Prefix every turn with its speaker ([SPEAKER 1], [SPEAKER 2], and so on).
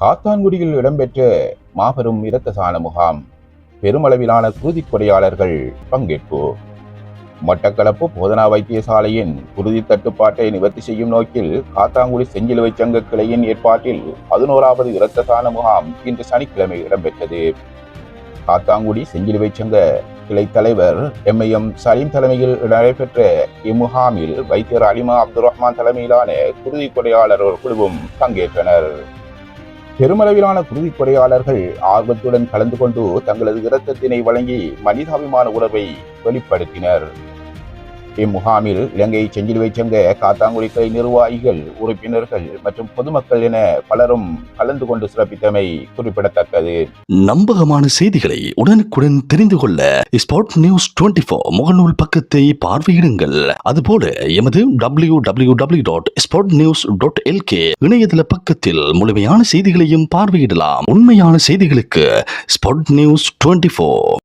[SPEAKER 1] காத்தான்குடியில் இடம்பெற்ற மாபெரும் இரத்தசான முகாம் பெருமளவிலான குருதிக் கொடையாளர்கள் பங்கேற்பு. மட்டக்களப்பு போதனா வைத்தியசாலையின் குருதி தட்டுப்பாட்டை நிவர்த்தி செய்யும் நோக்கில் காத்தாங்குடி செஞ்சிலுவை சங்க கிளையின் ஏற்பாட்டில் பதினோராவது இரத்தசான முகாம் இன்று சனிக்கிழமை இடம்பெற்றது. காத்தாங்குடி செஞ்சிலுவை சங்க கிளை தலைவர் எம்ஐஎம் சலீம் தலைமையில் நடைபெற்ற இம்முகாமில் வைத்தியர் அலிமா அப்துல் ரஹ்மான் தலைமையிலான குருதி கொடையாளர் ஒரு குழுவும் பங்கேற்றனர். பெருமளவிலான குருதி கொடையாளர்கள் ஆர்வத்துடன் கலந்து கொண்டு தங்களது இரத்தத்தினை வழங்கி மனிதாபிமான உறவை வெளிப்படுத்தினர். இம்முகாமில் இலங்கை செஞ்சிலுவை சங்க காத்தாங்குடி கிளை நிர்வாகிகள் உறுப்பினர்கள் மற்றும் பொதுமக்கள் என பலரும் கலந்து கொண்டு சிறப்பித்தமை குறிப்பிடத்தக்கது.
[SPEAKER 2] நம்பகமான செய்திகளை உடனுக்குடன் தெரிந்து கொள்ள ஸ்பாட் நியூஸ் டுவெண்ட்டி ஃபோர் முகநூல் பக்கத்தை பார்வையிடுங்கள். அதுபோல எமது W W W dot spot news dot LK இணையதள பக்கத்தில் முழுமையான செய்திகளையும் பார்வையிடலாம். உண்மையான செய்திகளுக்கு ஸ்பாட் நியூஸ் டுவெண்ட்டி ஃபோர்